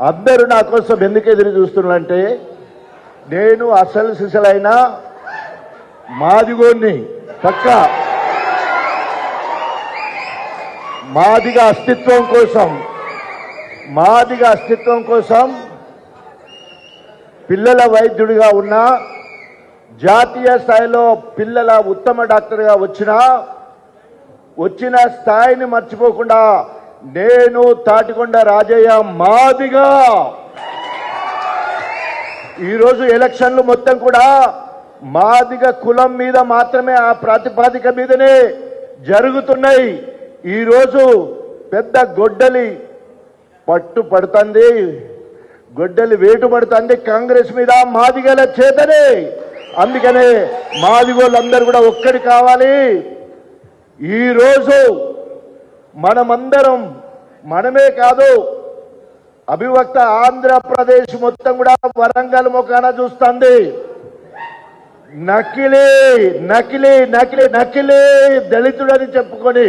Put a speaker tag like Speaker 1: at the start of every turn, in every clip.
Speaker 1: అందరూ నా కోసం ఎందుకు ఎదురు చూస్తున్నారంటే నేను అసలు సిసలైన మాదిగోని పక్క మాదిగ అస్తిత్వం కోసం మాదిగ అస్తిత్వం కోసం పిల్లల వైద్యుడిగా ఉన్న జాతీయ స్థాయిలో పిల్లల ఉత్తమ డాక్టర్గా వచ్చిన వచ్చిన స్థాయిని మర్చిపోకుండా నేను తాటికొండ రాజయ్య మాదిగా. ఈరోజు ఎలక్షన్లు మొత్తం కూడా మాదిగ కులం మీద మాత్రమే ఆ ప్రాతిపాదిక మీదనే జరుగుతున్నాయి. ఈరోజు పెద్ద గొడ్డలి పట్టు పడుతుంది. గొడ్డలి వేటు పడుతుంది కాంగ్రెస్ మీద మాదిగల చేతనే. అందుకనే మాదిగోళ్ళందరూ కూడా ఒక్కడి కావాలి. ఈరోజు మనమందరం మనమే కాదు అభివక్త ఆంధ్రప్రదేశ్ మొత్తం కూడా వరంగల్ ముఖాన చూస్తుంది. నకిలీ నకిలీ నకిలీ నకిలీ దళితుడని చెప్పుకొని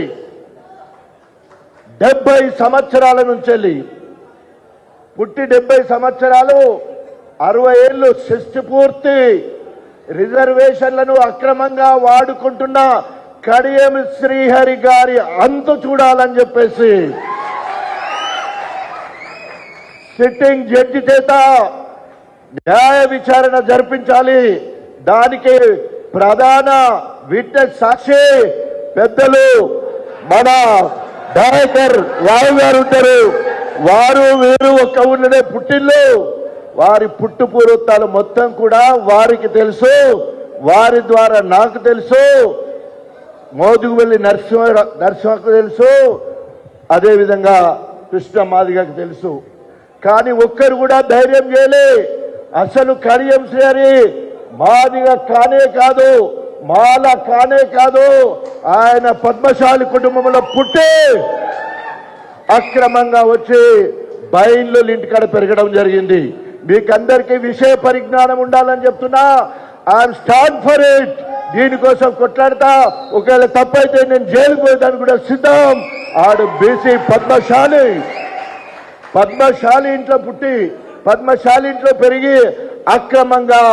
Speaker 1: డెబ్బై సంవత్సరాల నుంచి వెళ్ళి పుట్టి డెబ్బై సంవత్సరాలు అరవై ఏళ్ళు షష్టి పూర్తి రిజర్వేషన్లను అక్రమంగా వాడుకుంటున్న కడియం శ్రీహరి గారి అంతు చూడాలని చెప్పేసి సిట్టింగ్ జడ్జి చేత న్యాయ విచారణ జరిపించాలి. దానికి ప్రధాన విట్నెస్ సాక్షి పెద్దలు మన డైరెక్టర్ రావు గారు ఉంటారు. వారు వీరు ఒక ఊళ్ళోనే పుట్టిల్లు. వారి పుట్టు పూర్వతాలు మొత్తం కూడా వారికి తెలుసు. వారి ద్వారా నాకు తెలుసు. మోదుగు వెళ్ళి నరసింహ నరసింహకు తెలుసు అదేవిధంగా కృష్ణ మాదిగకు తెలుసు. కానీ ఒక్కరు కూడా ధైర్యం చేయలే. అసలు కడియం శ్రీ మాదిగా కానే కాదు మాల కానే కాదు. ఆయన పద్మశాలి కుటుంబంలో పుట్టి అక్రమంగా వచ్చి బయళ్ళు ఇంటికాడ పెరగడం జరిగింది. మీకందరికీ విషయ పరిజ్ఞానం ఉండాలని చెప్తున్నా. I'm stand for it. దీనికోసం కొట్లాడతా. ఒకవేళ తప్పైతే నేను జైలుకు పోయేదానికి కూడా సిద్ధం. ఆడు బీసీ పద్మశాలి. పద్మశాలి ఇంట్లో పుట్టి పద్మశాలి ఇంట్లో పెరిగి అక్రమంగా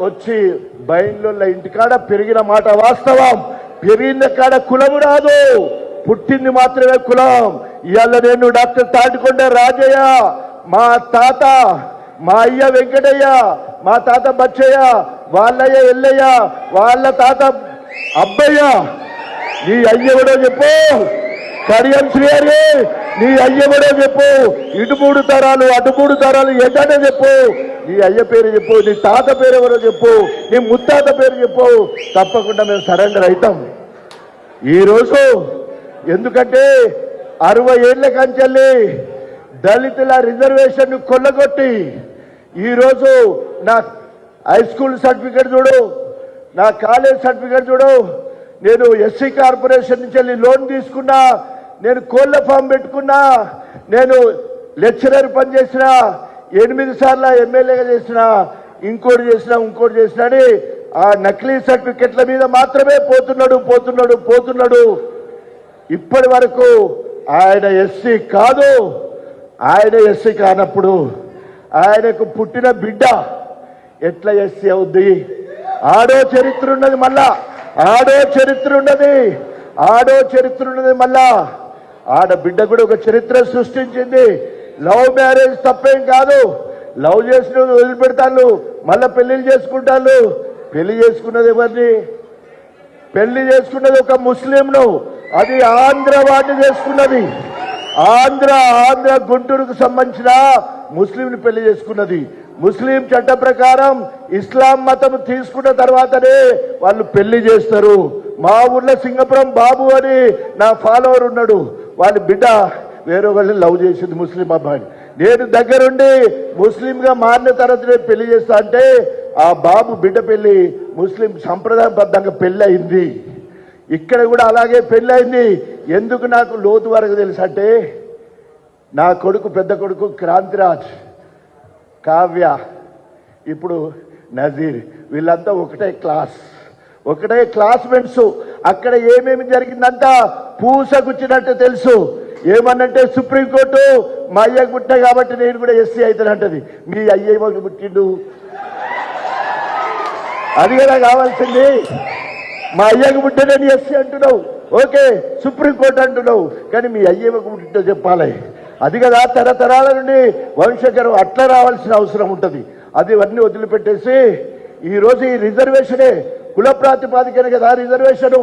Speaker 1: వచ్చి బయలుల ఇంటికాడ పెరిగిన మాట వాస్తవం. పెరిగిన కాడ కులము రాదు. పుట్టింది మాత్రమే కులం. ఇవాళ నేను డాక్టర్ తాటికొండ రాజయ్య. మా తాత మా అయ్య వెంకటయ్య మా తాత బచ్చయ్య వాళ్ళయ్య ఎల్లయ్య వాళ్ళ తాత అబ్బయ్య. నీ అయ్యవడో చెప్పు. కడియం శ్రీహరి నీ అయ్యవడో చెప్పు. ఇటు మూడు తరాలు అటు మూడు తరాలు ఏదైనా చెప్పు. నీ అయ్య పేరు చెప్పు నీ తాత పేరు ఎవరో చెప్పు. నీ ముత్తాత పేరు చెప్పు. తప్పకుండా మేము సరెండర్ అవుతాం. ఈరోజు ఎందుకంటే అరవై ఏళ్ళ కంచెల్లి దళితుల రిజర్వేషన్ కొల్లగొట్టి ఈరోజు నా హై స్కూల్ సర్టిఫికేట్ చూడు నా కాలేజ్ సర్టిఫికేట్ చూడు. నేను ఎస్సీ కార్పొరేషన్ నుంచి వెళ్ళి లోన్ తీసుకున్నా నేను కోళ్ళ ఫామ్ పెట్టుకున్నా నేను లెక్చరర్ పనిచేసిన ఎనిమిది సార్లు ఎమ్మెల్యేగా చేసిన ఇంకోటి చేసిన ఇంకోటి చేసిన అని ఆ నకిలీ సర్టిఫికెట్ల మీద మాత్రమే పోతున్నాడు పోతున్నాడు పోతున్నాడు. ఇప్పటి వరకు ఆయన ఎస్సీ కాదు ఆయన ఎస్సీ కానప్పుడు ఆయనకు పుట్టిన బిడ్డ ఎట్లా ఎస్సీ అవుద్ది? ఆడో చరిత్ర ఉన్నది మళ్ళా. ఆడో చరిత్ర ఉన్నది. ఆడో చరిత్ర ఉన్నది మళ్ళా. ఆడ బిడ్డ కూడా ఒక చరిత్ర సృష్టించింది. లవ్ మ్యారేజ్ తప్పేం కాదు. లవ్ చేసిన వదిలిపెడతాను మళ్ళా పెళ్ళిళ్ళు చేసుకుంటాను పెళ్ళి చేసుకున్నది ఎవరిని? పెళ్ళి చేసుకున్నది ఒక ముస్లింను. అది ఆంధ్రవాడిని చేసుకున్నది. ఆంధ్ర ఆంధ్ర గుంటూరుకు సంబంధించిన ముస్లింని పెళ్ళి చేసుకున్నది. ముస్లిం చట్ట ప్రకారం ఇస్లాం మతం తీసుకున్న తర్వాతనే వాళ్ళు పెళ్ళి చేస్తారు. మా ఊర్లో సింగపురం బాబు అని నా ఫాలోవర్ ఉన్నాడు. వాళ్ళ బిడ్డ వేరే వాళ్ళని లవ్ చేసింది ముస్లిం అబ్బాయి నేను దగ్గరుండి ముస్లింగా మారిన తర్వాత నేను పెళ్ళి చేస్తా అంటే ఆ బాబు బిడ్డ పెళ్ళి ముస్లిం సంప్రదాయబద్ధంగా పెళ్ళి అయింది. ఇక్కడ కూడా అలాగే పెళ్ళైంది ఎందుకు నాకు లోతు వరకు తెలుసు అంటే నా కొడుకు పెద్ద కొడుకు క్రాంతిరాజ్ కావ్య ఇప్పుడు నజీర్ వీళ్ళంతా ఒకటే క్లాస్. ఒకటే క్లాస్మేట్స్. అక్కడ ఏమేమి జరిగిందంతా పూసగుచ్చినట్టు తెలుసు. ఏమన్నంటే సుప్రీంకోర్టు మా అయ్యకు పుట్టా కాబట్టి నేను కూడా ఎస్సీ అవుతానంటది మీ అయ్య పుట్టిండు. అది కూడా కావాల్సింది? మా అయ్యకు పుట్టినని ఎస్సీ అంటున్నావు. ఓకే సుప్రీంకోర్టు అంటున్నావు. కానీ మీ అయ్యకు పుట్టిందో చెప్పాలి. అది కదా తరతరాల నుండి వంశకరం అట్లా రావాల్సిన అవసరం ఉంటుంది. అది ఇవన్నీ వదిలిపెట్టేసి ఈరోజు ఈ రిజర్వేషనే కుల ప్రాతిపాదికన కదా రిజర్వేషను.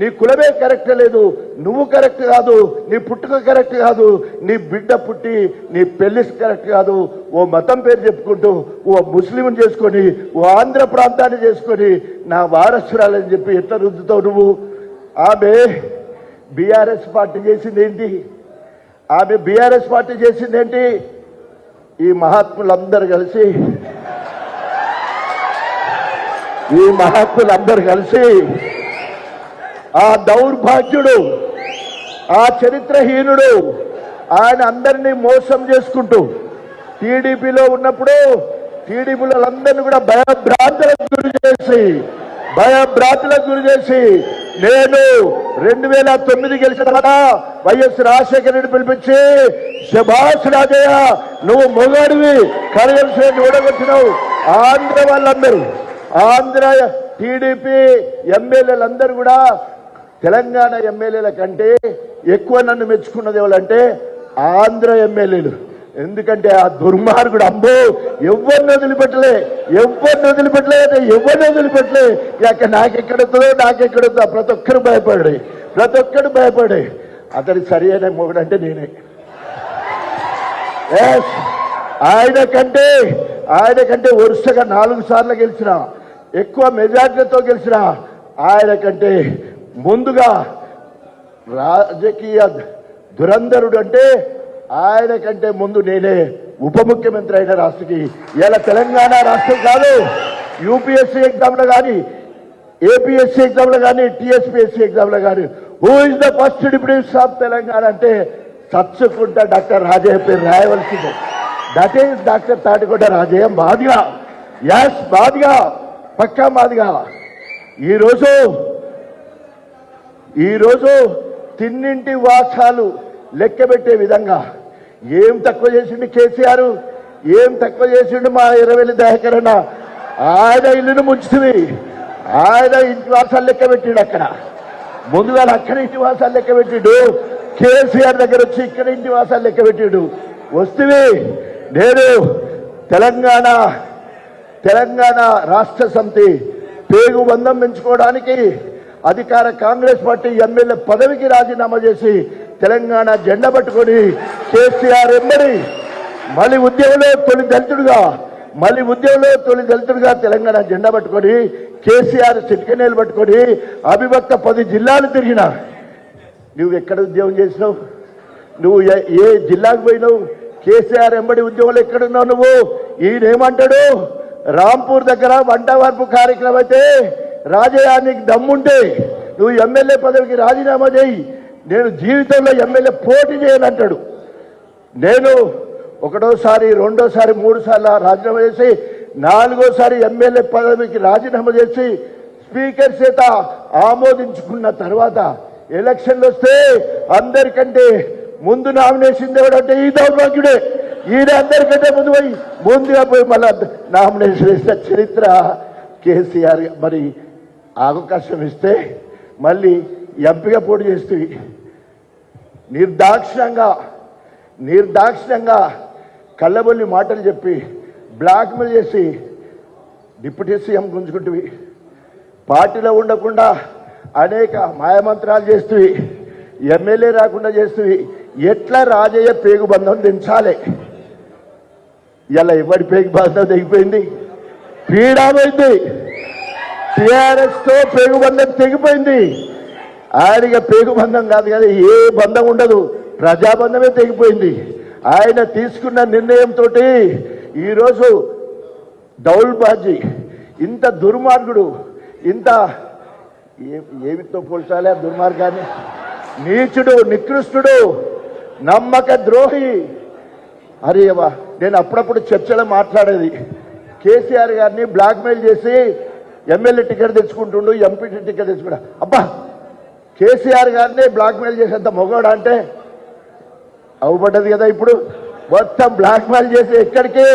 Speaker 1: నీ కులమే కరెక్ట్ లేదు. నువ్వు కరెక్ట్ కాదు. నీ పుట్టుక కరెక్ట్ కాదు. నీ బిడ్డ పుట్టి నీ పెళ్ళి కరెక్ట్ కాదు. ఓ మతం పేరు చెప్పుకుంటూ ఓ ముస్లిం చేసుకొని ఓ ఆంధ్ర ప్రాంతాన్ని చేసుకొని నా వారసురాలని చెప్పి ఎట్లా రుద్దుతావు నువ్వు? ఆమె బీఆర్ఎస్ పార్టీ చేసింది ఏంటి? ఆమె బీఆర్ఎస్ పార్టీ చేసింది ఏంటి? ఈ మహాత్ములందరూ కలిసి ఈ మహాత్ములందరూ కలిసి ఆ దౌర్భాగ్యుడు ఆ చరిత్రహీనుడు ఆయన అందరినీ మోసం చేసుకుంటూ టీడీపీలో ఉన్నప్పుడు టీడీపీలో అందరినీ కూడా భయభ్రాంతులకు గురి చేసి భయభ్రాంతులకు గురి చేసి నేను రెండు వేల తొమ్మిది గెలిచిన తర్వాత వైఎస్ రాజశేఖర రెడ్డి పిలిపించి శభాష్ రాజయ్య నువ్వు మొగాడివి కరగలిసి ఓడగొచ్చినావు ఆంధ్ర వాళ్ళందరూ ఆంధ్ర టీడీపీ ఎమ్మెల్యేలందరూ కూడా తెలంగాణ ఎమ్మెల్యేల కంటే ఎక్కువ నన్ను మెచ్చుకున్నది ఎవరంటే ఆంధ్ర ఎమ్మెల్యేలు. ఎందుకంటే ఆ దుర్మార్గుడు అమ్మో ఎవరిని వదిలిపెట్టలే ఎవరిని వదిలిపెట్టలే ఎవరిని వదిలిపెట్టలే. ఇక నాకెక్కడుతుందో నాకెక్కడుతుందో ప్రతి ఒక్కరు భయపడే ప్రతి ఒక్కరు భయపడే. అతడి సరి అయిన మొగుడు అంటే నేనే. ఆయన కంటే ఆయన కంటే వరుసగా నాలుగు సార్లు గెలిచినా ఎక్కువ మెజార్టీతో గెలిచిన ఆయన కంటే ముందుగా రాజకీయ దురంధరుడు అంటే ఆయన కంటే ముందు నేనే ఉప ముఖ్యమంత్రి అయిన రాష్ట్రకి. ఇలా తెలంగాణ రాష్ట్రం కాదు యూపీఎస్సీ ఎగ్జామ్లో కానీ ఏపీఎస్సీ ఎగ్జామ్లో కానీ టీఎస్పీఎస్సీ ఎగ్జామ్లో కానీ. Who is the first deputy of Telangana అంటే చచ్చుకుంటా డాక్టర్ రాజయ్య పేరు రాయవలసిందే. That is doctor Thatikonda Rajaiah Madiga yes Madiga పక్కా మాదిగా ఈరోజు ఈరోజు తిన్నింటి వాసాలు లెక్కబెట్టే విధంగా ఏం తక్కువ చేసిండు కేసీఆర్ ఏం తక్కువ చేసిండు మా ఇరవై దయాకరణ ఆయన ఇల్లును ముంచుతుంది ఆయన ఇంటి వాసాలు లెక్క పెట్టిండు అక్కడ. ముందుగా అక్కడ ఇంటి వాసాలు లెక్క పెట్టిండు. కేసీఆర్ దగ్గర వచ్చి ఇక్కడ ఇంటి వాసాలు లెక్క పెట్టిండు. వస్తువి నేను తెలంగాణ తెలంగాణ రాష్ట్ర సమితి పేగు బంధం పెంచుకోవడానికి అధికార కాంగ్రెస్ పార్టీ ఎమ్మెల్యే పదవికి రాజీనామా చేసి తెలంగాణ జెండా పట్టుకొని కేసీఆర్ ఎమ్మడి మళ్ళీ ఉద్యోగంలో తొలి దళితుడుగా మళ్ళీ ఉద్యోగంలో తొలి దళితుడుగా తెలంగాణ జెండా పట్టుకొని కేసీఆర్ చిట్కనేలు పట్టుకొని అవిభక్త పది జిల్లాలు తిరిగిన. నువ్వు ఎక్కడ ఉద్యోగం చేసినావు? నువ్వు ఏ- జిల్లాకు పోయినావు? కేసీఆర్ ఎంబడి ఉద్యోగులు ఎక్కడున్నావు నువ్వు? ఈయనేమంటాడు? రాంపూర్ దగ్గర వంట వార్పు కార్యక్రమం అయితే రాజయానికి దమ్ముంటే నువ్వు ఎమ్మెల్యే పదవికి రాజీనామా చేయి. నేను జీవితంలో ఎమ్మెల్యే పోటీ చేయనంటాడు నేను ఒకటోసారి రెండోసారి మూడుసార్లు రాజీనామా చేసి నాలుగోసారి ఎమ్మెల్యే పదవికి రాజీనామా చేసి స్పీకర్ చేత ఆమోదించుకున్న తర్వాత ఎలక్షన్లు వస్తే అందరికంటే ముందు నామినేషన్ ఎవడంటే ఈ దౌర్భాగ్యుడే. ఈయన అందరికంటే ముందు పోయి ముందుగా పోయి మళ్ళా నామినేషన్ ఇస్తే చరిత్ర కేసీఆర్ మరి అవకాశం ఇస్తే మళ్ళీ ఎంపీగా పోటీ చేస్తుంది నిర్దాక్షిణ్యంగా నిర్దాక్షిణ్యంగా కళ్ళబొల్లి మాటలు చెప్పి బ్లాక్మెయిల్ చేసి డిప్యూటీ సీఎం గుంజుకుంటువి. పార్టీలో ఉండకుండా అనేక మాయమంత్రాలు చేస్తువి. ఎమ్మెల్యే రాకుండా చేస్తువి. ఎట్లా రాజయ్య పేగు బంధం దించాలి? ఇలా ఎవరి పేగు బాధ తెగిపోయింది? పీడామైంది టీఆర్ఎస్తో పేగుబంధం తెగిపోయింది. ఆయనగా పేగుబంధం కాదు కదా ఏ బంధం ఉండదు. ప్రజాబంధమే తెగిపోయింది. ఆయన తీసుకున్న నిర్ణయంతో ఈరోజు దౌల్బాజీ ఇంత దుర్మార్గుడు ఇంత ఏ- ఏమితో పోల్చాలి ఆ దుర్మార్గాన్ని? నీచుడు నికృష్టుడు నమ్మక ద్రోహి. అరేవా నేను అప్పుడప్పుడు చర్చలో మాట్లాడేది. కేసీఆర్ గారిని బ్లాక్మెయిల్ చేసి ఎమ్మెల్యే టికెట్ తెచ్చుకుంటుండు ఎంపీటీ టికెట్ తెచ్చుకుంటా. అబ్బా కేసీఆర్ గారిని బ్లాక్మెయిల్ చేసేంత మొగోడా అంటే? అవ్వబడ్డది కదా ఇప్పుడు. మొత్తం బ్లాక్మెయిల్ చేసి ఎక్కడికి?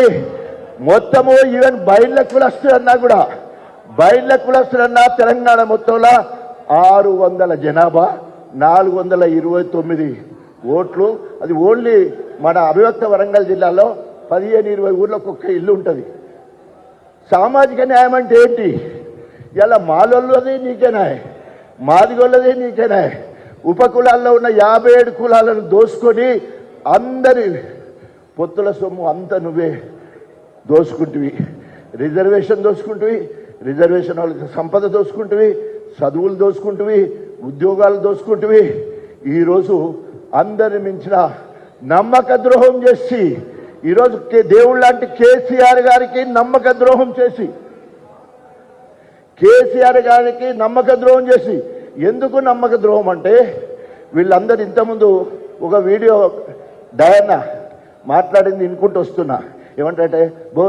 Speaker 1: మొత్తము ఈవెన్ బయళ్ళ కులస్తులన్నా కూడా బయళ్ళ కులస్తులన్నా తెలంగాణ మొత్తంలో ఆరు వందల జనాభా నాలుగు వందల ఇరవై తొమ్మిది ఓట్లు. అది ఓన్లీ మన అభివ్యక్త వరంగల్ జిల్లాలో పదిహేను ఇరవై ఊర్లకు ఒక్క ఇల్లు ఉంటుంది. సామాజిక న్యాయం అంటే ఏంటి? ఇలా మాలోళ్ళది నీకేనా మాదిగోళ్ళది నీకేనా ఉపకులాల్లో ఉన్న యాభై ఏడు కులాలను దోసుకొని అందరి పొత్తుల సొమ్ము అంతా నువ్వే దోసుకుంటువి. రిజర్వేషన్ దోసుకుంటువి రిజర్వేషన్ వాళ్ళకి సంపద దోసుకుంటువి చదువులు దోసుకుంటువి ఉద్యోగాలు దోసుకుంటువి. ఈరోజు అందరిని మించిన నమ్మక ద్రోహం చేసి ఈరోజు దేవుడు లాంటి కేసీఆర్ గారికి నమ్మక ద్రోహం చేసి కేసీఆర్ గారికి నమ్మక ద్రోహం చేసి ఎందుకు నమ్మక ద్రోహం అంటే వీళ్ళందరూ ఇంతకుముందు ఒక వీడియో డయన్న మాట్లాడింది వినుకుంటూ వస్తున్నా. ఏమంటే బో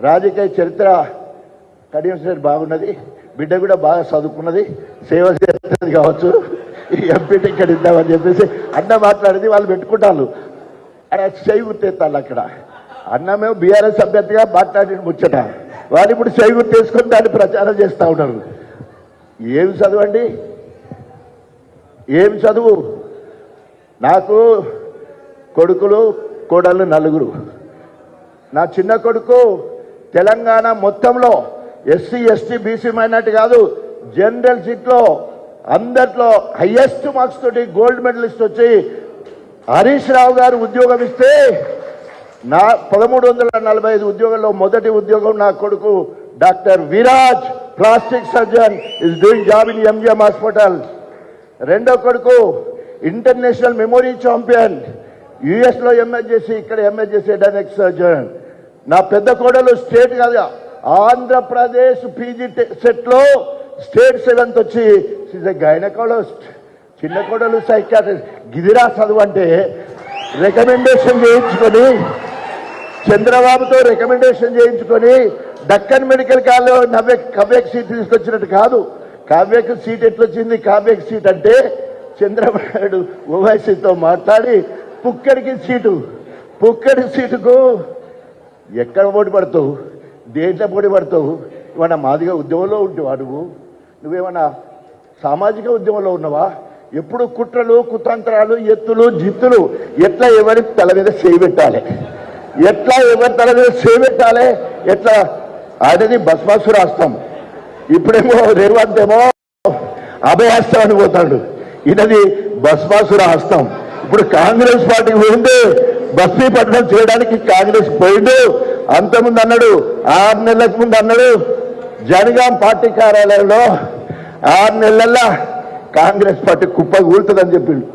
Speaker 1: రాజకీయ చరిత్ర కడియం సార్ బాగున్నది బిడ్డ కూడా బాగా చదువుకున్నది సేవ చేస్తుంది కావచ్చు ఎంపీటీ ఇక్కడ ఇద్దామని చెప్పేసి అన్న మాట్లాడేది వాళ్ళు పెట్టుకుంటారు అరే చేయి గుర్తెత్తాలి అక్కడ. అన్నమే బీఆర్ఎస్ అభ్యర్థిగా మాట్లాడిన ముచ్చట. వాళ్ళు ఇప్పుడు చేయి గుర్తేసుకొని దాన్ని ప్రచారం చేస్తూ ఉన్నారు. ఏమి చదువండి ఏం ఏమి చదువు? నాకు కొడుకులు కోడళ్ళు నలుగురు. నా చిన్న కొడుకు తెలంగాణ మొత్తంలో ఎస్సీ ఎస్టీ బీసీ మైనార్టీ కాదు జనరల్ సీట్లో అందట్లో హయ్యెస్ట్ మార్క్స్ తోటి గోల్డ్ మెడలిస్ట్ వచ్చి హరీష్ రావు గారు ఉద్యోగం ఇస్తే నా పదమూడు వందల నలభై ఐదు ఉద్యోగంలో మొదటి ఉద్యోగం నా కొడుకు doctor Viraj plastic surgeon is doing job in MGM hospital రెండో కొడుకు ఇంటర్నేషనల్ మెమోరీ ఛాంపియన్ యుఎస్లో ఎంఎస్ చేసి ఇక్కడ ఎంఎస్ చేసి డైనెక్ సర్జన్ నా పెద్ద కోడలు స్టేట్ కాదు ఆంధ్రప్రదేశ్ పీజీ సెట్లో స్టేట్ సెవెంత్ వచ్చి ఇస్ గైనకాలజిస్ట్ చిన్న కోడలు సైకాట్రిస్ట్ గిదిరా చదువు అంటే రికమెండేషన్ చేయించుకొని చంద్రబాబుతో రికమెండేషన్ చేయించుకొని డక్కన్ మెడికల్ కాలేజ్ నవ్య కవ్యక్ సీట్ తీసుకొచ్చినట్టు కాదు. కావ్యకు సీట్ ఎట్లొచ్చింది? కావ్యకు సీట్ అంటే చంద్రబాబు నాయుడు ఓవైసీతో మాట్లాడి పుక్కడికి సీటు. పుక్కడి సీటుకు ఎక్కడ పోటీ పడతావు? దేంట్లో పోటీ పడతావు? ఏమన్నా మాదిగా ఉద్యమంలో ఉంటేవా నువ్వు నువ్వేమన్నా సామాజిక ఉద్యమంలో ఉన్నవా? ఎప్పుడు కుట్రలు కుతంత్రాలు ఎత్తులు జిత్తులు ఎట్లా ఎవరి తల మీద చేయబెట్టాలి ఎట్లా ఎవరి తల మీద చేయబెట్టాలి ఎట్లా? ఆయనది భస్మాసు రాస్తాం ఇప్పుడేమో రేవంత్ ఏమో అభయహస్తం అని పోతాడు. ఈయనది భస్మాసుర హస్తం ఇప్పుడు కాంగ్రెస్ పార్టీకి పోయింది. బస్తీపట్నం చేయడానికి కాంగ్రెస్ పోయిండు. అంతకుముందు అన్నాడు ఆరు నెలలకు ముందు అన్నాడు జనగాం పార్టీ కార్యాలయంలో ఆరు నెలల్లో కాంగ్రెస్ పార్టీ కుప్ప కూలుతుందని చెప్పిండు.